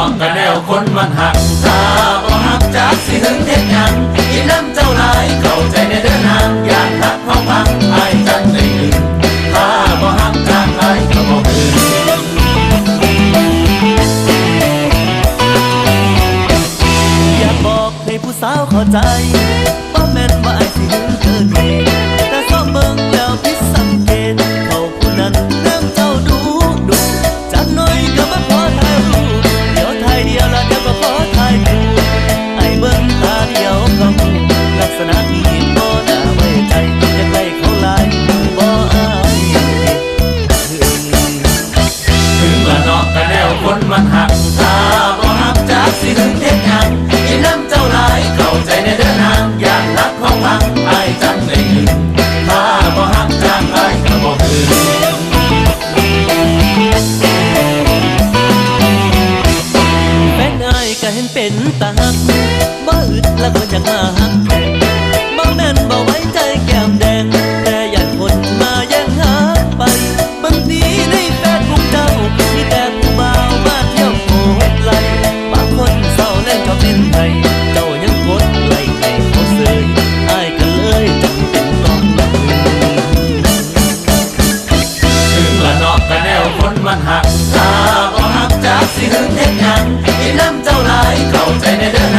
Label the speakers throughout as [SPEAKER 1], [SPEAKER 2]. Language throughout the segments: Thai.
[SPEAKER 1] องกระแนวคนมันหักถ้าบ่หักจากสิหึงเท็ดหยังกินน้ำเจ้าลายเข้าใจในเด้อนางอยากหักของพังไอ้จันไหนึ่งถ้าบ่หักจากไอ้ก็บ่คืน
[SPEAKER 2] อยากบอกให้ผู้สาวเข้าใจ หักบ่อึดและคนอยากมาหักบางแน่นบ่ไว้ใจแก้มแดง แต่อยากคนมาแย่งหาไปบางทีในแฟนของเจ้ามีแต่ผู้บ่าวมาเที่ยวโหดไหลบางคนเศร้าเล่นกับเล่นไทยเจ้ายังกดไหลในเขาเสยอากัเลยจำเป็นต้องมา
[SPEAKER 1] ถึงละนอกกะแนวคนมันหักตา สิหึงเท็นั้นงอีน้ำเจ้าหลายเข้าใจในเด้อ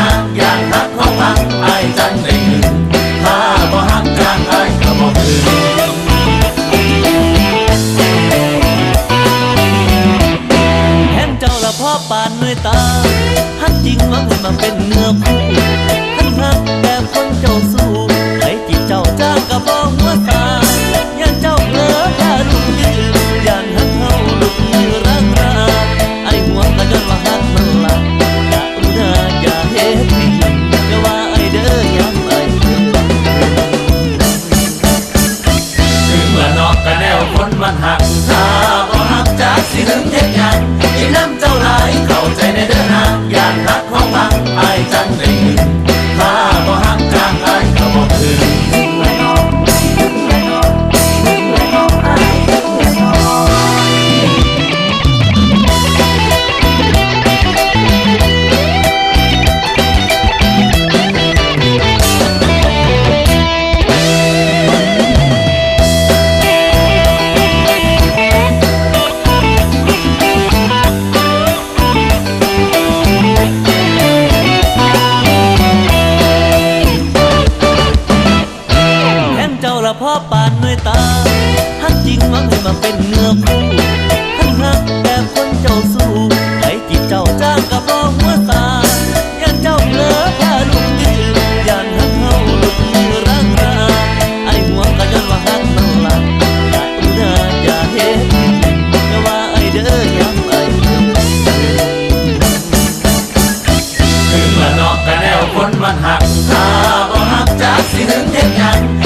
[SPEAKER 2] าหักจริงหวังให้มาเป็นเนื้อคู่หักหักแบบคนเจ้าสู้ให้จิตเจ้าจ้างกับรองหัวตาย่านเจ้าเลิกพาลูกดื้ย่นหักเฮาลูกมือรักไอ้หัวก็ย้นวาหักน้งลักอย่าอุณาอย่าเฮ็ดอย่าว่าไอ้เด้อย้ำไอ้
[SPEAKER 1] ถึงละนอกกะแนวคนมันหักถ้าบ่หักจากสิถึงเฮ็ดหยัง